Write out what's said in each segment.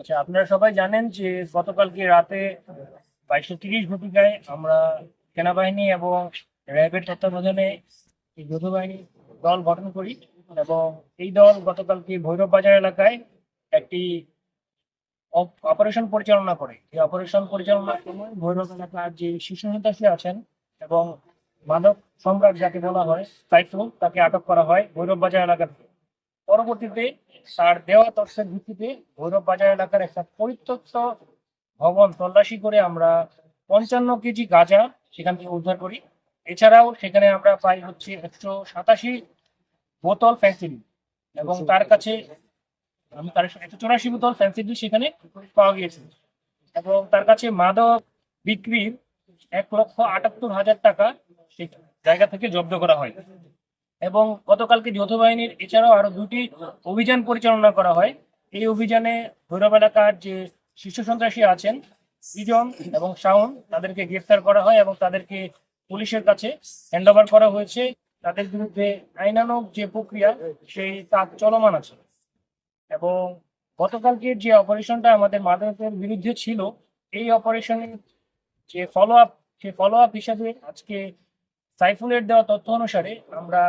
আচ্ছা আপনারা সবাই জানেন যে গতকালকে রাতে বাইশশো তিরিশ ঘটিকায় আমরা সেনাবাহিনী এবং র্যাবের তত্ত্বাবধানে যৌথ বাহিনী দল গঠন করি এবং এই দল গতকালকে ভৈরব বাজার এলাকায় একটি অপ- অপারেশন পরিচালনা করে। এই অপারেশন পরিচালনার সময় ভৈরব এলাকার যে শীর্ষ সন্ত্রাসী আছেন এবং মাদক সম্রাট যাকে বলা হয় তাকে আটক করা হয় ভৈরব বাজার এলাকা থেকে। পরবর্তীতে তার দেওয়া তথ্যের ভিত্তিতে ভৈরব বাজার এলাকার একটা পরিত্যক্ত ভবন তল্লাশি করে আমরা পঞ্চান্ন কেজি গাঁজা সেখান থেকে উদ্ধার করি। এছাড়াও সেখানে আমরা পাই হচ্ছে একশো সাতাশি বোতল ফ্যান্সিডিল এবং তার কাছে আমি তার একশো চৌরাশি বোতল ফ্যান্সিডিল সেখানে পাওয়া গিয়েছে এবং তার কাছে মাদক বিক্রির এক লক্ষ আটাত্তর হাজার টাকা সেই জায়গা থেকে জব্দ করা হয়। এবং গতকালকে যৌথ বাহিনীর এছাড়াও আরও দুটি অভিযান পরিচালনা করা হয়। এই অভিযানে ভৈরব এলাকার যে শীর্ষ সন্ত্রাসী আছেন সৃজন এবং শাওন, তাদেরকে গ্রেফতার করা হয় এবং তাদেরকে পুলিশের কাছে হ্যান্ড করা হয়েছে। তাদের বিরুদ্ধে আইনানুগ যে প্রক্রিয়া, সেই তা চলমান আছে। এবং গতকালকে যে অপারেশনটা আমাদের মাদকের বিরুদ্ধে ছিল, এই অপারেশনের যে ফলো আপ সেই ফলো আপ হিসাবে আজকে সাইফুলের দেওয়া তথ্য অনুসারে আমরা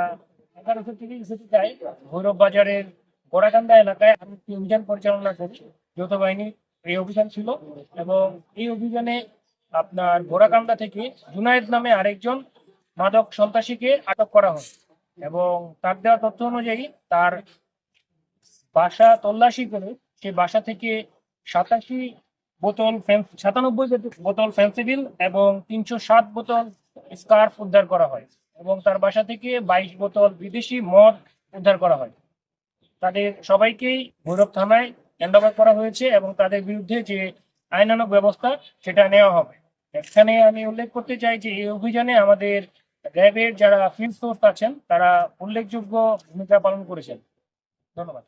এগারোশো তিরিশ ঘটিকায় ভৈরব বাজারের গোড়াকান্দা এলাকায় আমি একটি অভিযান পরিচালনা করছি যৌথ বাহিনী এই অভিযান ছিল এবং এই অভিযানে আপনার গোড়াকান্দা থেকে জুনায়েদ নামে আরেকজন মাদক সন্ত্রাসীকে আটক করা হয় এবং তার দেওয়া তথ্য অনুযায়ী তার বাসা তল্লাশি করে সে বাসা থেকে সাতাশি বোতল সাতানব্বই বোতল ফেন্সিডিল এবং তিনশো সাত বোতল স্কার্ফ উদ্ধার করা হয় এবং তার বাসা থেকে বাইশ বোতল বিদেশি মদ উদ্ধার করা হয়। তাদের সবাইকেই ভৈরব থানায় হ্যান্ড করা হয়েছে এবং তাদের বিরুদ্ধে যে আইনানুগ ব্যবস্থা, সেটা নেওয়া হবে। এখানে আমি উল্লেখ করতে চাই যে এই অভিযানে আমাদের র্যাবের যারা ফিল্ড ফোর্স আছেন, তারা উল্লেখযোগ্য ভূমিকা পালন করেছেন। ধন্যবাদ।